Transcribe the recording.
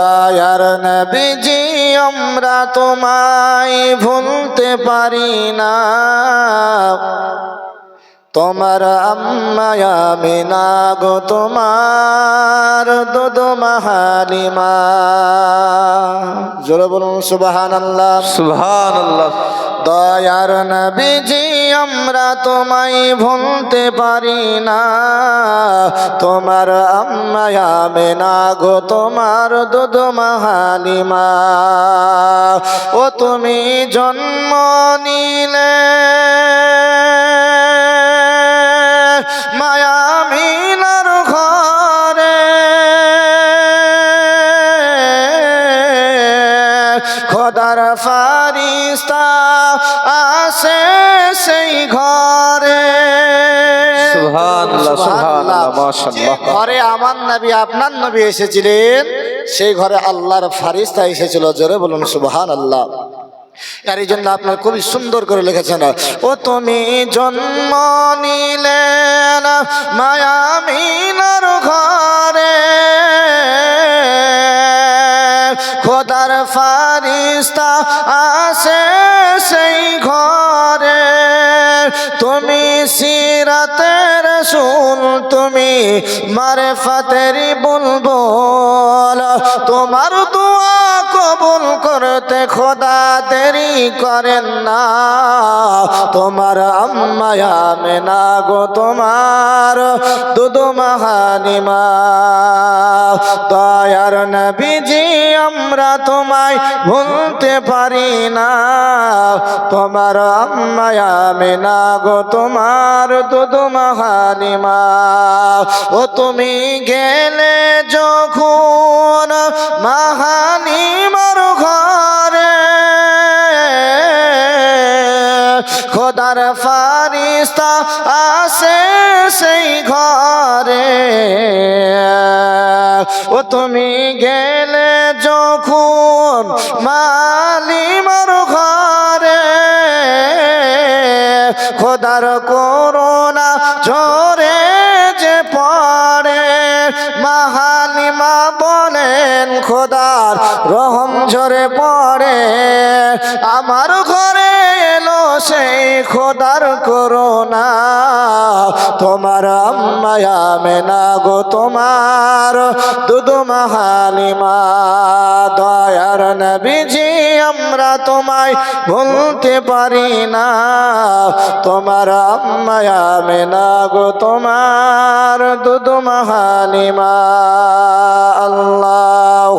দয়ার নবীজি, আমরা তোমায় ভুলতে পারি না। তোমার আম্মায়া মিনা গো, তোমার দুদু মাহালিমা জোরে বলুন সুবাহান আল্লাহ সুবাহান আল্লাহ দয়ার নবীজি, আমরা তোমায় ভুলতে পারি না। তোমার আম্মায় না গো, তোমার দুধ মাহালিমা। ও তুমি জন্ম নিলে। খোদার ফারিস্তা আসে সেই ঘরে। ঘরে আমার নবী আপনার নবী এসেছিলেন সেই ঘরে আল্লাহর ফারিস্তা এসেছিল। জোরে বলুন সুবহান আল্লাহ আর এই জন্য আপনার খুবই সুন্দর করে লিখেছেন ও তুমি জন্ম নিলেন মায়ামিনার ঘরে ফারিস্তা আসে সেই ঘরে। তুমি সিরাতের শুন তুমি মারে ফাতেরি বুলবুল। তোমার দোয়া কবুল করতে খোদা দেরি করেন না। তোমার আম্মায়া মেনা গো, তোমার দুদু মাহানিমা দয়ার নবীজি, আমরা তোমায় ভুলতে পারি না। তোমার আম্মায়া মেনা গো, তোমার দুদু মাহানিমা ও তুমি গেলে যখন মাহানিমার ঘরে। খোদার ফারিস্তা আসে সেই ঘরে। ও তুমি গেলে যখন মালিমার ঘরে। খোদার করোনা ঝরে যে পড়ে মাহালিমা খোদার রহম ঝরে পড়ে। আমার ঘরে এলো সেই খোদার করোনা তোমার আম্মায়া মেনা গো, তোমার দুদু মাহালিমা, দয়ার নবীজি আমরা তোমায় ভুলতে পারি না। তোমার আম্মায়া না গো তোমার দুদু মহানিমা। আল্লাহ